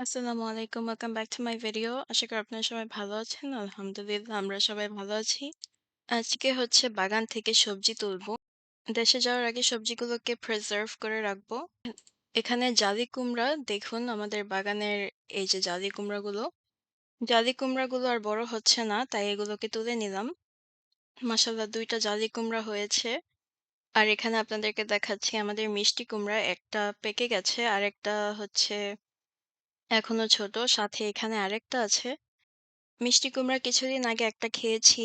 আসসালামু আলাইকুম। Welcome back to my video. আশা করি আপনারা সবাই ভালো আছেন। আলহামদুলিল্লাহ, আমরা সবাই ভালো আছি। আজকে হচ্ছে বাগান থেকে সবজি তুলবো। দেশে যাওয়ার আগে সবজিগুলোকে প্রিজার্ভ করে রাখব। এখানে জালি কুমড়া, দেখুন আমাদের বাগানের এই যে জালি কুমড়াগুলো। জালি কুমড়াগুলো আর বড় হচ্ছে না, তাই এগুলোকে তুলে নিলাম। মাশাআল্লাহ ২ টা জালি কুমড়া হয়েছে। আর এখানে আপনাদেরকে দেখাচ্ছি আমাদের মিষ্টি কুমড়া, একটা পেকে গেছে আর একটা হচ্ছে এখনও ছোট। সাথে এখানে আরেকটা আছে। মিষ্টি কুমড়া কিছুদিন আগে একটা খেয়েছি।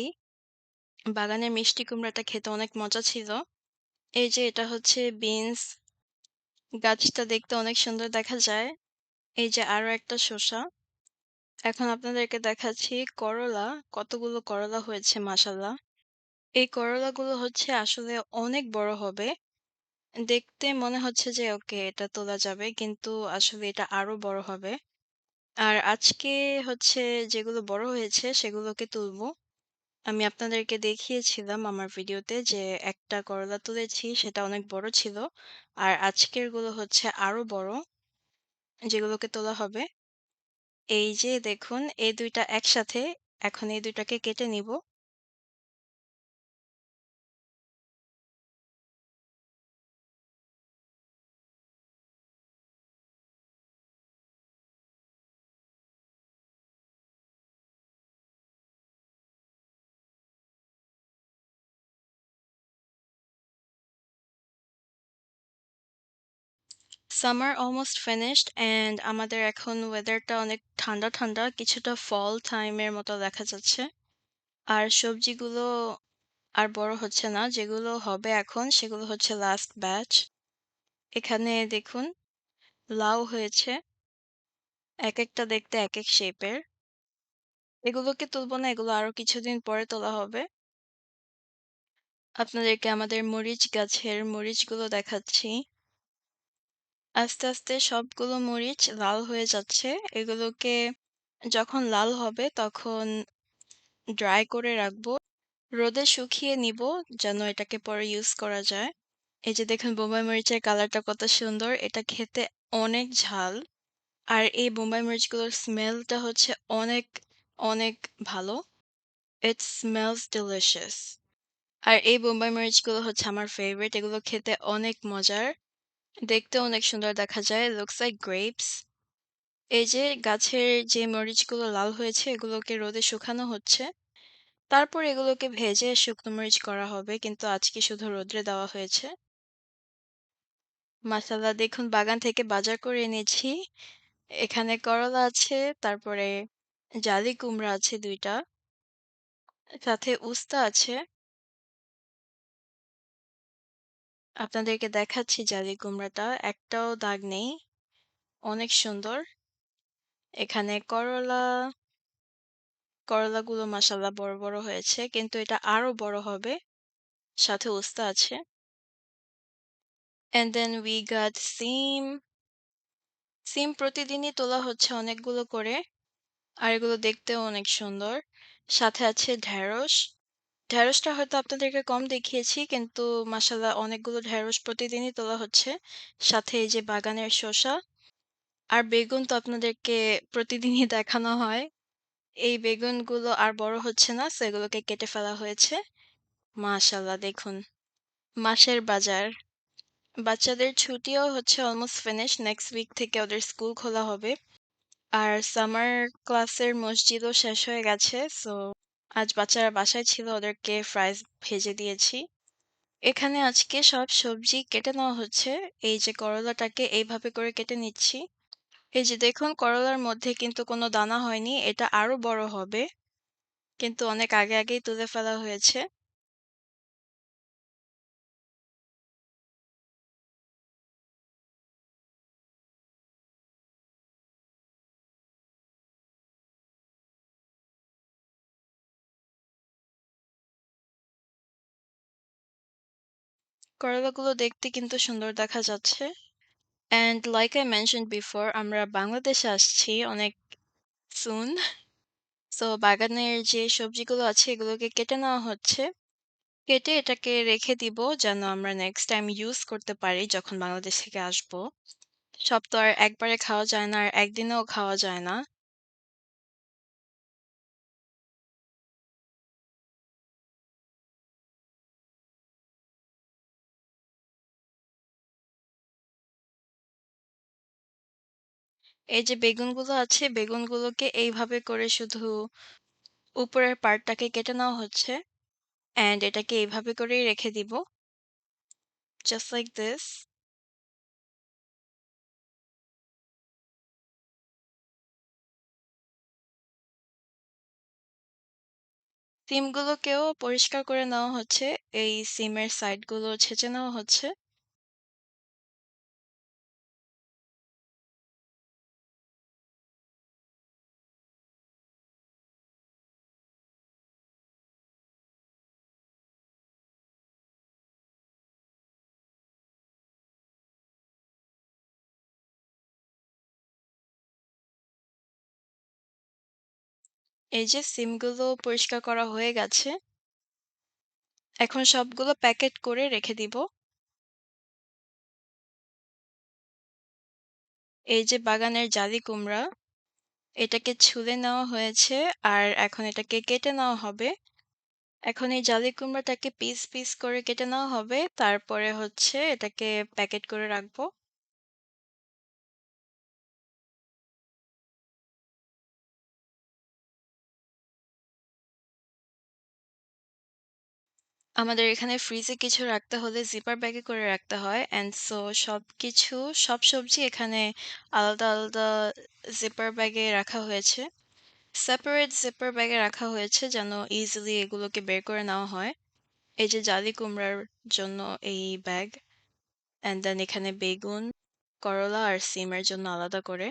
বাগানের মিষ্টি কুমড়াটা খেতে অনেক মজা ছিল। এই যে এটা হচ্ছে বিনস। গাছটা দেখতে অনেক সুন্দর দেখা যায়। এই যে আরও একটা শসা। এখন আপনাদেরকে দেখাচ্ছি করলা। কতগুলো করলা হয়েছে, মাশাআল্লাহ। এই করলাগুলো হচ্ছে আসলে অনেক বড় হবে। দেখতে মনে হচ্ছে যে, ওকে এটা তোলা যাবে কিন্তু আসলে এটা আরও বড় হবে। আর আজকে হচ্ছে যেগুলো বড় হয়েছে সেগুলোকে তুলবো। আমি আপনাদেরকে দেখিয়েছিলাম আমার ভিডিওতে যে, একটা করলা তুলেছি, সেটা অনেক বড় ছিল। আর আজকেরগুলো হচ্ছে আরও বড়। যেগুলোকে তোলা হবে। এই যে দেখুন, এই ২ টা একসাথে। এখন এই ২ টাকে কেটে নিব। সামার অলমোস্ট ফিনিশড অ্যান্ড আমাদের এখন ওয়েদারটা অনেক ঠান্ডা, ঠান্ডা। কিছুটা ফল টাইম এর মতো দেখা যাচ্ছে। আর সবজিগুলো আর বড় হচ্ছে না। যেগুলো হবে এখন সেগুলো হচ্ছে লাস্ট ব্যাচ। এখানে দেখুন লাউ হয়েছে। একেকটা দেখতে একেক শেপের। এগুলোকে তুলব না, এগুলো আরও কিছুদিন পরে তোলা হবে। আপনাদেরকে আমাদের মরিচ গাছের মরিচগুলো দেখাচ্ছি। আস্তে, আস্তে সবগুলো মরিচ লাল হয়ে যাচ্ছে। এগুলোকে যখন লাল হবে তখন ড্রাই করে রাখব। রোদে শুকিয়ে নিব যেন এটাকে পরে ইউজ করা যায়। এই যে দেখুন বোম্বাই মরিচের কালারটা কত সুন্দর। এটা খেতে অনেক ঝাল। আর এই বোম্বাই মরিচগুলোর স্মেলটা হচ্ছে অনেক, অনেক ভালো। It smells delicious. আর এই বোম্বাই মরিচগুলো হচ্ছে আমার ফেভারিট। এগুলো খেতে অনেক মজার। দেখতেও অনেক সুন্দর দেখা যায়। Looks like grapes. এই যে গাছের যে মরিচগুলো লাল হয়েছে এগুলোকে রোদে শুকানো হচ্ছে। তারপর এগুলোকে ভেজে শুকনো মরিচ করা হবে। কিন্তু আজকে শুধু রোদ্রে দেওয়া হয়েছে। মাশাআল্লাহ দেখুন বাগান থেকে বাজার করে এনেছি। এখানে করলা আছে, তারপরে জালি কুমড়া আছে ২ টা। সাথে উস্তা আছে। আপনাদেরকে দেখাচ্ছি জালি কুমড়াটা। একটাও দাগ নেই। অনেক সুন্দর। এখানে করলা করলাগুলো মাশাআল্লাহ বড়, বড় হয়েছে। কিন্তু এটা আরও বড় হবে। সাথে উস্তা আছে। অ্যান্ড দেন উই গট সিম। সিম প্রতিদিনই তোলা হচ্ছে অনেকগুলো করে। আর এগুলো দেখতেও অনেক সুন্দর। সাথে আছে ঢেঁড়স। ঢেঁড়সটা হয়তো আপনাদেরকে কম দেখিয়েছি, কিন্তু মাশাআল্লাহ অনেকগুলো ঢেঁড়স প্রতিদিনই তোলা হচ্ছে। সাথে এই যে বাগানের শসা। আর বেগুন তো আপনাদেরকে প্রতিদিনই দেখানো হয়। এই বেগুনগুলো আর বড় হচ্ছে না। সেগুলোকে কেটে ফেলা হয়েছে। মাশাআল্লাহ দেখুন। মাসের বাজার। বাচ্চাদের ছুটিও হচ্ছে অলমোস্ট ফিনিশ। নেক্সট উইক থেকে ওদের স্কুল খোলা হবে। আর সামার ক্লাসের মসজিদও শেষ হয়ে গেছে। সো আজ বাচ্চারা বাসায় ছিল ওদেরকে ফ্রাইজ ভেজে দিয়েছি। এখানে আজকে সব সবজি কেটে নেওয়া হচ্ছে। এই যে করলাটাকে এইভাবে করে কেটে নিচ্ছি। এই যে দেখুন করলার মধ্যে কিন্তু কোনো দানা হয়নি। এটা আরও বড় হবে। কিন্তু অনেক আগে, আগেই তুলে ফেলা হয়েছে। করলাগুলো দেখতে কিন্তু সুন্দর দেখা যাচ্ছে। And like I mentioned before আমরা বাংলাদেশে আসছি অনেক সুন। সো বাগানের যে সবজিগুলো আছে এগুলোকে কেটে নেওয়া হচ্ছে। কেটে এটাকে রেখে দিব যেন আমরা নেক্সট টাইম ইউজ করতে পারি যখন বাংলাদেশ থেকে আসব। সব তো আর একবারে খাওয়া যায় না, আর একদিনেও খাওয়া যায় না। এই যে বেগুনগুলো আছে, বেগুনগুলোকে এইভাবে করে শুধু উপরের পার্টটাকে কেটে নেওয়া হচ্ছে অ্যান্ড এটাকে এইভাবে করেই রেখে দিব। Just like this. সিমগুলোকেও পরিষ্কার করে নেওয়া হচ্ছে। এই সিমের সাইডগুলো ছেঁচে নেওয়া হচ্ছে। এই যে সিমগুলো পরিষ্কার করা হয়ে গেছে। এখন সবগুলো প্যাকেট করে রেখে দিব। এই যে বাগানের জালি কুমড়া, এটাকে ছুলে নেওয়া হয়েছে আর এখন এটাকে কেটে নেওয়া হবে। এখন এই জালি কুমড়াটাকে পিস, পিস করে কেটে নেওয়া হবে। তারপরে হচ্ছে এটাকে প্যাকেট করে রাখব। আমাদের এখানে ফ্রিজে কিছু রাখতে হলে জিপার ব্যাগে করে রাখতে হয়। অ্যান্ড সো সবকিছু সব সবজি এখানে আলাদা, আলাদা জিপার ব্যাগে রাখা হয়েছে। সেপারেট জিপার ব্যাগে রাখা হয়েছে যেন ইজিলি এগুলোকে বের করে নেওয়া হয়। এই যে জালি কুমড়ার জন্য এই ব্যাগ। অ্যান্ড দেন এখানে বেগুন, করলা আর সিমের জন্য আলাদা করে।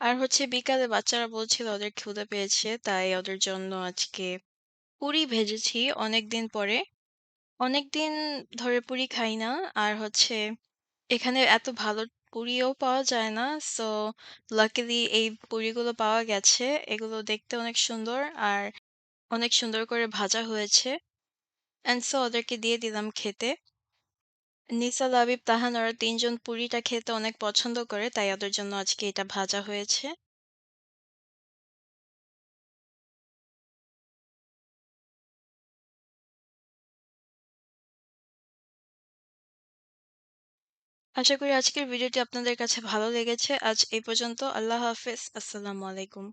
আর হচ্ছে বিকালে বাচ্চারা বলছিল ওদের ক্ষুধা পেয়েছে তাই ওদের জন্য আজকে পুরি ভেজেছি অনেকদিন পরে। অনেকদিন ধরে পুরি খাই না। আর হচ্ছে এখানে এত ভালো পুরিও পাওয়া যায় না। সো লাকিলি এই পুরিগুলো পাওয়া গেছে। এগুলো দেখতে অনেক সুন্দর আর অনেক সুন্দর করে ভাজা হয়েছে। অ্যান্ড সো ওদেরকে দিয়ে দিলাম খেতে। নিসা, লাবিব, তাহান ওরা ৩ জন পুরিটা খেতে অনেক পছন্দ করে তাই ওদের জন্য আজকে এটা ভাজা হয়েছে। আশা করি আজকের ভিডিওটি আপনাদের কাছে ভালো লেগেছে। আজ এই পর্যন্ত। আল্লাহ হাফেজ। আসসালামু আলাইকুম।